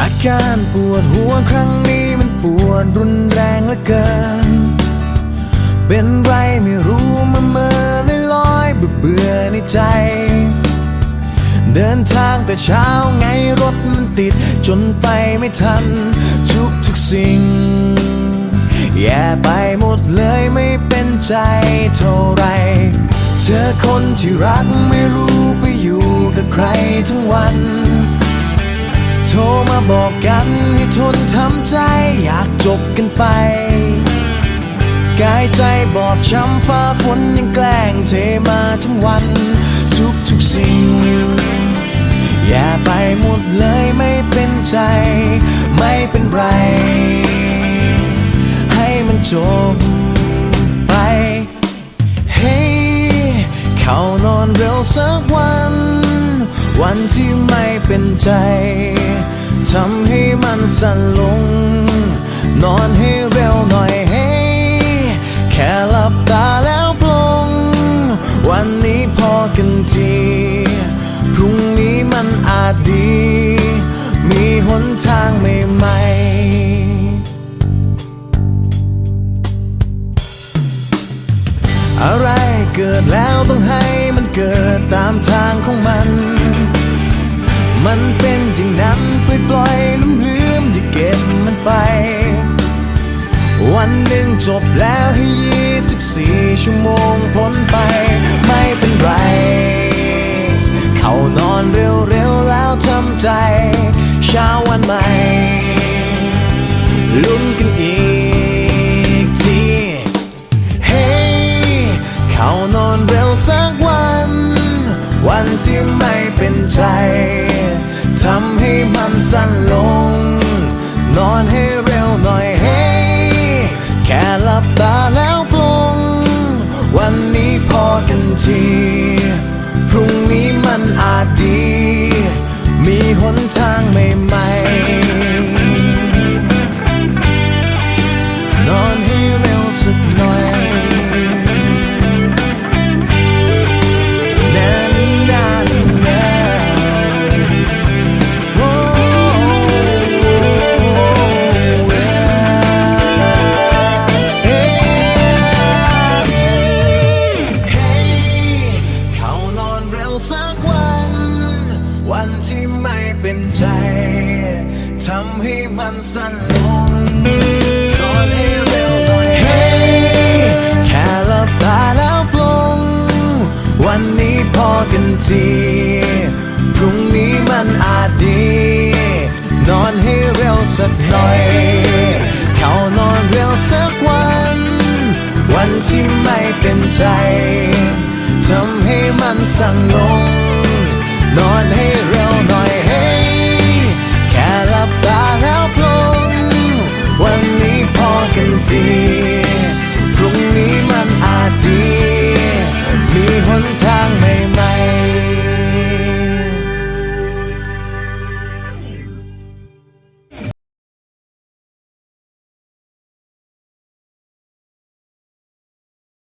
อาการปวดหัวครั้งนี้มันปวดรุนแรงเหลือเกิน เป็นไรไม่รู้มาเมื่อลอยลอยเบื่อเบื่อในใจ เดินทางแต่เช้าไงรถมันติดจนไปไม่ทัน ทุกทุกสิ่ง แย่ไปหมดเลยไม่เป็นใจเท่าไร เธอคนที่รักไม่รู้ไปอยู่กับใครทั้งวัน รมาบอกกันให้ทนทำใจอยากจบกันไป กายใจบอบช้ำฟ้าฝนยังแกล้งเทมาทั้งวัน ทุกทุกสิ่ง อย่าไปหมดเลยไม่เป็นใจ ไม่เป็นไร ให้มันจบไป เฮ้ เข้านอนเร็วสักวัน วันที่ไม่เป็นใจทำให้มันสั่นลง นอนให้เร็วหน่อยเฮ้แค่หลับตาแล้วปลง วันนี้พอกันที พรุ่งนี้มันอาจดี มีหนทางใหม่ๆอะไรเกิดแล้วต้องให้มันเกิดตามทางของมัน มันเป็นอย่างนั้นปล่อยปล่อยลืมลืมอย่าเก็บมันไป วันหนึ่งจบแล้วให้ยี่สิบสี่ชั่วโมงพ้นไป ไม่เป็นไร เข้านอนเร็วๆแล้วทำใจเช้าวันใหม่ลุ้นกันอีก ไม่เป็นใจทำให้มันสั้นลง นอนให้เร็วหน่อยเฮ้แค่หลับตาแล้วปลง วันนี้พอกันที พรุ่งนี้มันอาจดี มีหนทางใหม่ๆนอนให้เร็วสักหน่อย ไม่เป็นใจ ทำให้มันสั้นลงนอนให้เร็วหน่อยเฮ้แค่หลับตาแล้วปลง วันนี้พอกันที พรุ่งนี้มันอาจดี นอนให้เร็วสักหน่อย เข้านอนเร็วสักวัน วันที่ไม่เป็นใจ ทำให้มันสั่งลง nói thế rồi nói